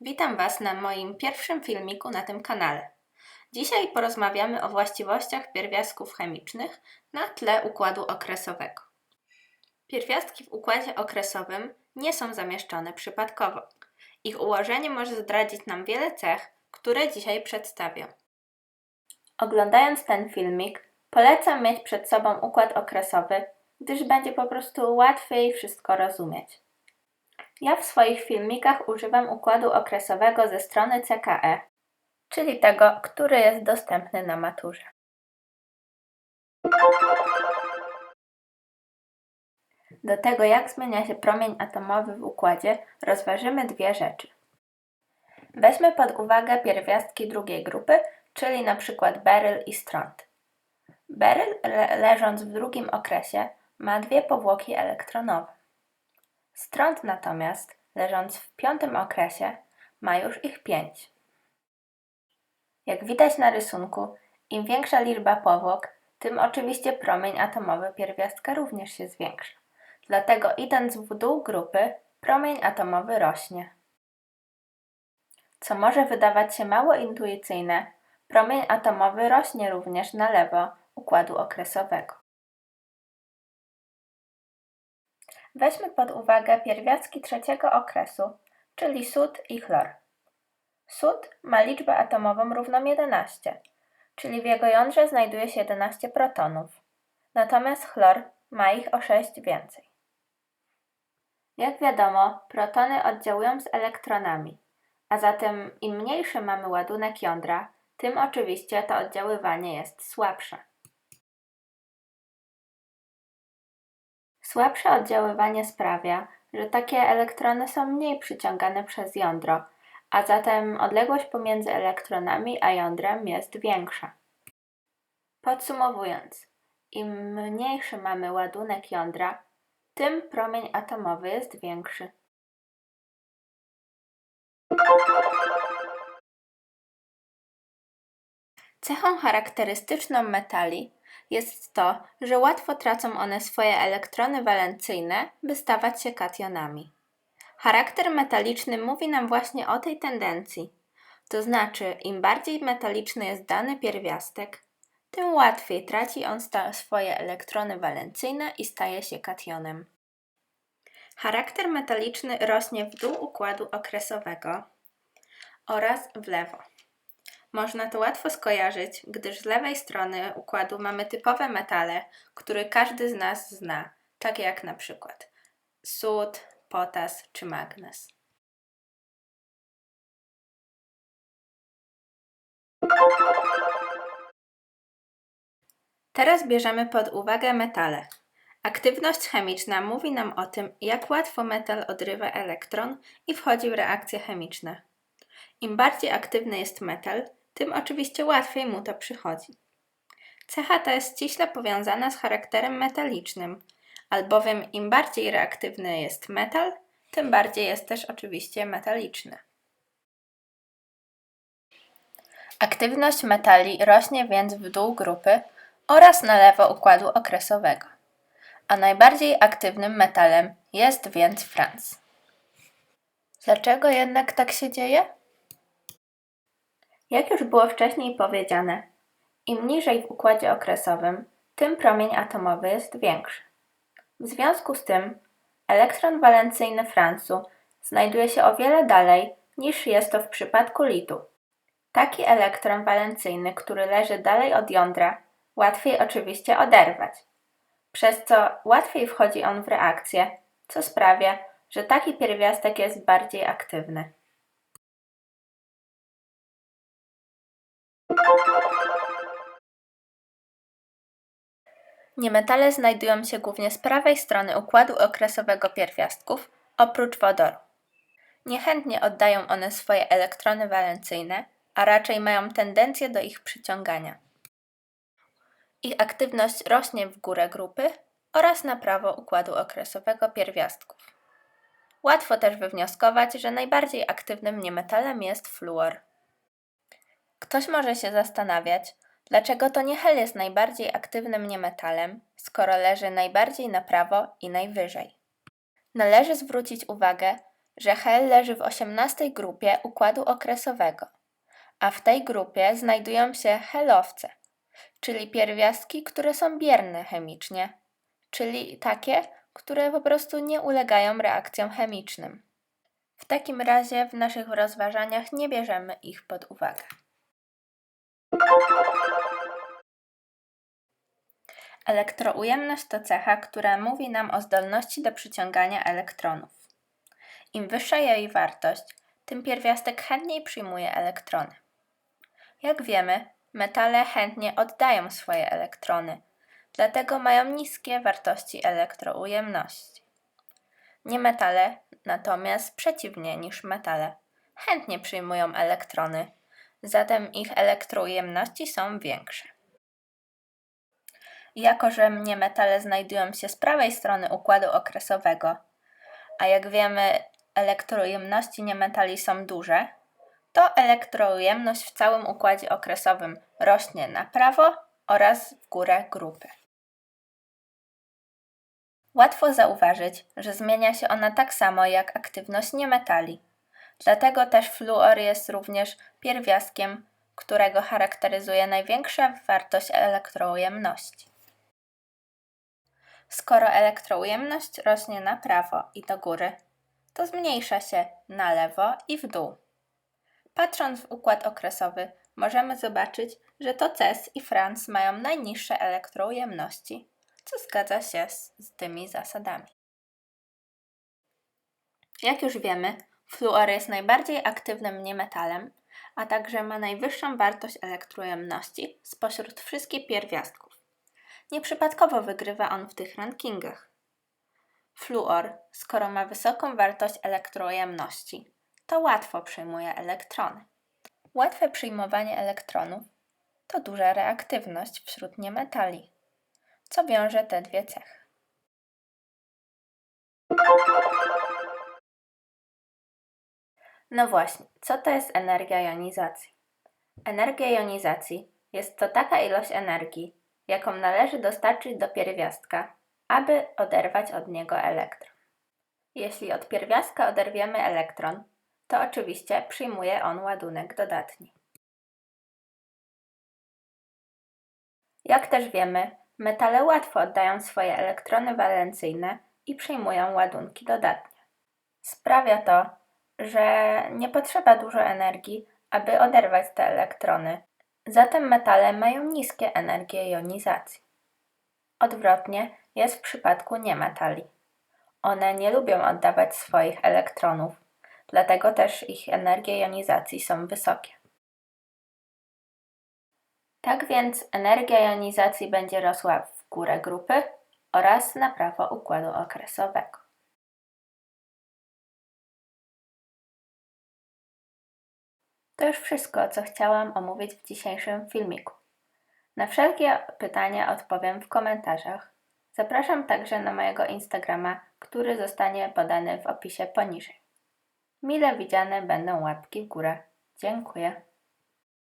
Witam Was na moim pierwszym filmiku na tym kanale. Dzisiaj porozmawiamy o właściwościach pierwiastków chemicznych na tle układu okresowego. Pierwiastki w układzie okresowym nie są zamieszczone przypadkowo. Ich ułożenie może zdradzić nam wiele cech, które dzisiaj przedstawię. Oglądając ten filmik, polecam mieć przed sobą układ okresowy, gdyż będzie po prostu łatwiej wszystko rozumieć. Ja w swoich filmikach używam układu okresowego ze strony CKE, czyli tego, który jest dostępny na maturze. Do tego, jak zmienia się promień atomowy w układzie, rozważymy dwie rzeczy. Weźmy pod uwagę pierwiastki drugiej grupy, czyli przykład beryl i stront. Beryl, le leżąc w drugim okresie, ma dwie powłoki elektronowe. Stront natomiast, leżąc w piątym okresie, ma już ich pięć. Jak widać na rysunku, im większa liczba powłok, tym oczywiście promień atomowy pierwiastka również się zwiększa. Dlatego idąc w dół grupy, promień atomowy rośnie. Co może wydawać się mało intuicyjne, promień atomowy rośnie również na lewo układu okresowego. Weźmy pod uwagę pierwiastki trzeciego okresu, czyli sód i chlor. Sód ma liczbę atomową równą 11, czyli w jego jądrze znajduje się 11 protonów, natomiast chlor ma ich o 6 więcej. Jak wiadomo, protony oddziałują z elektronami, a zatem im mniejszy mamy ładunek jądra, tym oczywiście to oddziaływanie jest słabsze. Słabsze oddziaływanie sprawia, że takie elektrony są mniej przyciągane przez jądro, a zatem odległość pomiędzy elektronami a jądrem jest większa. Podsumowując, im mniejszy mamy ładunek jądra, tym promień atomowy jest większy. Cechą charakterystyczną metali jest to, że łatwo tracą one swoje elektrony walencyjne, by stawać się kationami. Charakter metaliczny mówi nam właśnie o tej tendencji. To znaczy, im bardziej metaliczny jest dany pierwiastek, tym łatwiej traci on swoje elektrony walencyjne i staje się kationem. Charakter metaliczny rośnie w dół układu okresowego oraz w lewo. Można to łatwo skojarzyć, gdyż z lewej strony układu mamy typowe metale, które każdy z nas zna, takie jak na przykład sód, potas czy magnez. Teraz bierzemy pod uwagę metale. Aktywność chemiczna mówi nam o tym, jak łatwo metal odrywa elektron i wchodzi w reakcje chemiczne. Im bardziej aktywny jest metal, tym oczywiście łatwiej mu to przychodzi. Cecha ta jest ściśle powiązana z charakterem metalicznym, albowiem im bardziej reaktywny jest metal, tym bardziej jest też oczywiście metaliczny. Aktywność metali rośnie więc w dół grupy oraz na lewo układu okresowego, a najbardziej aktywnym metalem jest więc Franc. Dlaczego jednak tak się dzieje? Jak już było wcześniej powiedziane, im niżej w układzie okresowym, tym promień atomowy jest większy. W związku z tym elektron walencyjny Francu znajduje się o wiele dalej niż jest to w przypadku litu. Taki elektron walencyjny, który leży dalej od jądra, łatwiej oczywiście oderwać, przez co łatwiej wchodzi on w reakcję, co sprawia, że taki pierwiastek jest bardziej aktywny. Niemetale znajdują się głównie z prawej strony układu okresowego pierwiastków, oprócz wodoru. Niechętnie oddają one swoje elektrony walencyjne, a raczej mają tendencję do ich przyciągania. Ich aktywność rośnie w górę grupy oraz na prawo układu okresowego pierwiastków. Łatwo też wywnioskować, że najbardziej aktywnym niemetalem jest fluor. Ktoś może się zastanawiać, dlaczego to nie hel jest najbardziej aktywnym niemetalem, skoro leży najbardziej na prawo i najwyżej. Należy zwrócić uwagę, że Hel leży w 18 grupie układu okresowego, a w tej grupie znajdują się helowce, czyli pierwiastki, które są bierne chemicznie, czyli takie, które po prostu nie ulegają reakcjom chemicznym. W takim razie w naszych rozważaniach nie bierzemy ich pod uwagę. Elektroujemność to cecha, która mówi nam o zdolności do przyciągania elektronów. Im wyższa jej wartość, tym pierwiastek chętniej przyjmuje elektrony. Jak wiemy, metale chętnie oddają swoje elektrony, dlatego mają niskie wartości elektroujemności. Niemetale natomiast przeciwnie niż metale chętnie przyjmują elektrony, zatem ich elektroujemności są większe. Jako, że niemetale znajdują się z prawej strony układu okresowego, a jak wiemy, elektroujemności niemetali są duże, to elektroujemność w całym układzie okresowym rośnie na prawo oraz w górę grupy. Łatwo zauważyć, że zmienia się ona tak samo jak aktywność niemetali. Dlatego też fluor jest również pierwiastkiem, którego charakteryzuje największa wartość elektroujemności. Skoro elektroujemność rośnie na prawo i do góry, to zmniejsza się na lewo i w dół. Patrząc w układ okresowy, możemy zobaczyć, że to CES i Franz mają najniższe elektroujemności, co zgadza się z, z tymi zasadami. Jak już wiemy, fluor jest najbardziej aktywnym niemetalem, a także ma najwyższą wartość elektroujemności spośród wszystkich pierwiastków. Nieprzypadkowo wygrywa on w tych rankingach. Fluor, skoro ma wysoką wartość elektroujemności, to łatwo przyjmuje elektrony. Łatwe przyjmowanie elektronów to duża reaktywność wśród niemetali, co wiąże te dwie cechy. No właśnie, co to jest energia jonizacji? Energia jonizacji jest to taka ilość energii, jaką należy dostarczyć do pierwiastka, aby oderwać od niego elektron. Jeśli od pierwiastka oderwiemy elektron, to oczywiście przyjmuje on ładunek dodatni. Jak też wiemy, metale łatwo oddają swoje elektrony walencyjne i przyjmują ładunki dodatnie. Sprawia to, że nie potrzeba dużo energii, aby oderwać te elektrony, zatem metale mają niskie energie jonizacji. Odwrotnie jest w przypadku niemetali. One nie lubią oddawać swoich elektronów, dlatego też ich energie jonizacji są wysokie. Tak więc energia jonizacji będzie rosła w górę grupy oraz na prawo układu okresowego. To już wszystko, co chciałam omówić w dzisiejszym filmiku. Na wszelkie pytania odpowiem w komentarzach. Zapraszam także na mojego Instagrama, który zostanie podany w opisie poniżej. Mile widziane będą łapki w górę. Dziękuję.